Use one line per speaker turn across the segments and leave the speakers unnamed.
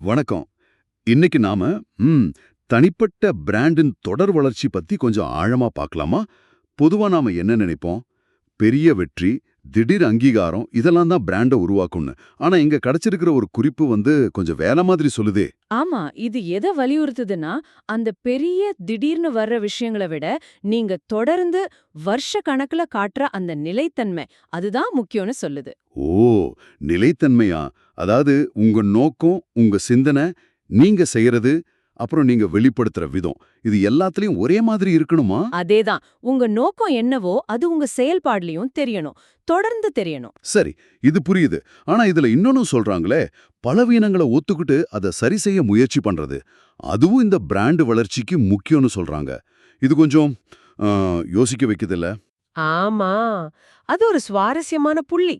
வணக்கம். இன்னைக்கு நாம ம் தனிப்பட்ட பிராண்டின் தொடர் வளர்ச்சி பத்தி கொஞ்சம் ஆழமா பார்க்கலாமா பொதுவா நாம என்ன நினைப்போம்? பெரிய வெற்றி திடீர் அங்கீகாரம் இதெல்லாம் தான் பிராண்டை உருவாக்கும்னு. ஆனா இங்க கிடைச்சிருக்கிற ஒரு குறிப்பு வந்து கொஞ்சம் வேற மாதிரி சொல்லுதே.
ஆமா இது எதை வலியுறுத்துதுன்னா அந்த பெரிய திடீர்னு வர்ற விஷயங்களை விட நீங்க தொடர்ந்து வருஷ கணக்குல காட்டுற அந்த நிலைத்தன்மை அதுதான் முக்கியம்னு சொல்லுது.
ஓ நிலைத்தன்மையா? அதாவது உங்க நோக்கம் உங்க சிந்தனை நீங்க செய்யறது அப்புறம் நீங்க வெளிப்படுத்துற விதம். இது எல்லாத்துலயும் ஒரே மாதிரி இருக்கணுமா?
அதேதான். உங்க நோக்கம் என்னவோ அது உங்க செயல்பாடுலயும் தெரியணும். தொடர்ந்து தெரியணும்.
சரி இது புரியுது. ஆனா இதுல இன்னொன்னு சொல்றாங்களே பலவீனங்களை ஒத்துக்கிட்டு அதை சரி செய்ய முயற்சி பண்றது. அதுவும் இந்த பிராண்ட் வளர்ச்சிக்கு முக்கியம்னு சொல்றாங்க. இது கொஞ்சம் யோசிக்க வைக்குதுல்ல?
ஆமா. அது ஒரு சுவாரஸ்யமான புள்ளி.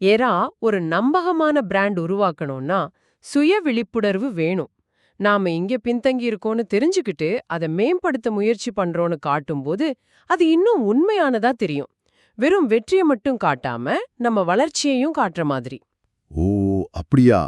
ஏரா ஒரு நம்பகமான பிராண்ட் உருவாக்கணும்னா சுய விழிப்புணர்வு வேணும். நாம இங்க பின்தங்கி இருக்கோம்னு தெரிஞ்சுக்கிட்டு அதை மேம்படுத்த முயற்சி பண்றோம்னு காட்டும்போது அது இன்னும் உண்மையானதா தெரியும். வெறும் வெற்றியை மட்டும் காட்டாம நம்ம வளர்ச்சியையும் காட்டுற மாதிரி.
ஓ அப்படியா?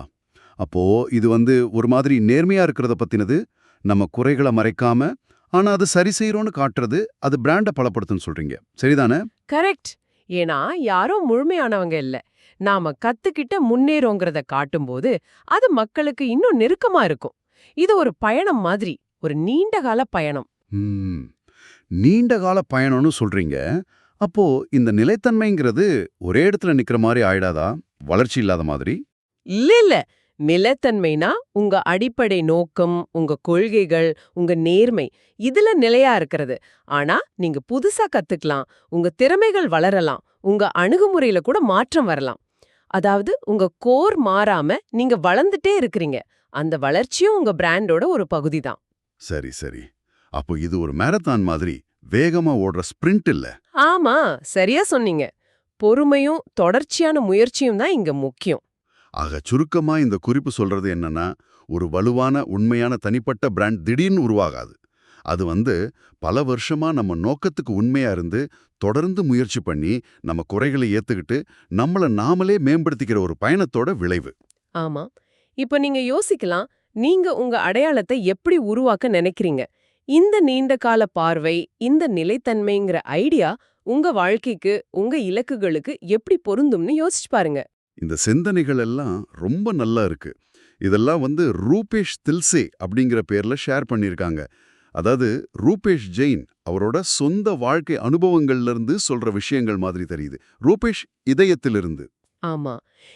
அப்போ இது வந்து ஒரு மாதிரி நேர்மையா இருக்கிறத பத்தினது? நம்ம குறைகளை மறைக்காம ஆனா அது சரி செய்யறோம்னு காட்டுறது அது பிராண்டை பலப்படுத்துன்னு சொல்றீங்க. சரிதானே?
கரெக்ட் ஏன்னா யாரும் முழுமையானவங்க இல்ல. நாம கத்துக்கிட்ட முன்னேறோங்கிறத காட்டும்போது அது மக்களுக்கு இன்னும் நெருக்கமா இருக்கும். இது ஒரு பயணம் மாதிரி ஒரு நீண்ட கால பயணம்.
நீண்ட கால பயணம்னு சொல்றீங்க. அப்போ இந்த நிலைத்தன்மைங்கிறது ஒரே இடத்துல நிக்கிற மாதிரி ஆயிடாதா? வளர்ச்சி இல்லாத மாதிரி?
இல்ல இல்ல. நிலைத்தன்மைனா உங்க அடிப்படை நோக்கம் உங்க கொள்கைகள் உங்க நேர்மை இதுல நிலையா இருக்கிறது. ஆனா நீங்க புதுசா கத்துக்கலாம் உங்க திறமைகள் வளரலாம் உங்க அணுகுமுறையில கூட மாற்றம் வரலாம். அதாவது உங்க கோர் மாறாம நீங்க வளர்ந்துட்டே இருக்கிறீங்க. அந்த வளர்ச்சியும் உங்க பிராண்டோட ஒரு பகுதி தான்
சரி சரி. அப்போ இது ஒரு மேரத்தான் மாதிரி வேகமா ஓடுற ஸ்பிரிண்ட் இல்ல?
ஆமா சரியா சொன்னீங்க. பொறுமையும் தொடர்ச்சியான முயற்சியும் தான் இங்க முக்கியம்.
ஆக சுருக்கமா இந்த குறிப்பு சொல்றது என்னன்னா ஒரு வலுவான உண்மையான தனிப்பட்ட பிராண்ட் திடீர்னு உருவாகாது. அது வந்து பல வருஷமா நம்ம நோக்கத்துக்கு உண்மையா இருந்து தொடர்ந்து முயற்சி பண்ணி நம்ம குறைகளை ஏத்துக்கிட்டு நம்மள நாமளே மேம்படுத்திக்கிற ஒரு பயணத்தோட விளைவு.
ஆமா. இப்ப நீங்க யோசிக்கலாம் நீங்க உங்க அடையாளத்தை எப்படி உருவாக்க நினைக்கிறீங்க? இந்த நீண்ட கால பார்வை இந்த நிலைத்தன்மைங்கிற ஐடியா உங்க வாழ்க்கைக்கு உங்க இலக்குகளுக்கு எப்படி பொருந்தும்னு யோசிச்சு பாருங்க.
இந்த சிந்தனைகள் எல்லாம் ரொம்ப நல்லா இருக்கு. இதெல்லாம் வந்து ரூபேஷ் தில்சே அப்படிங்கிற பேர்ல ஷேர் பண்ணியிருக்காங்க அதாவது ரூபேஷ் ஜெயின் அவரோட சொந்த வாழ்க்கை அனுபவங்கள்ல இருந்து சொல்ற விஷயங்கள் மாதிரி தெரியுது. ரூபேஷ் இதயத்திலிருந்து.
ஆமா.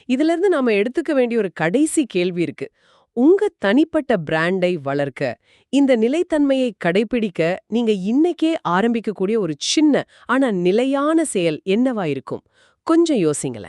இதுல இருந்து நாம எடுத்துக்க வேண்டிய ஒரு கடைசி கேள்வி இருக்கு. உங்க தனிப்பட்ட பிராண்டை வளர்க்க இந்த நிலைத்தன்மையை கடைபிடிக்க நீங்க இன்னைக்கே ஆரம்பிக்கக்கூடிய ஒரு சின்ன ஆனா நிலையான செயல் என்னவா இருக்கும்? கொஞ்சம் யோசிங்களேன்.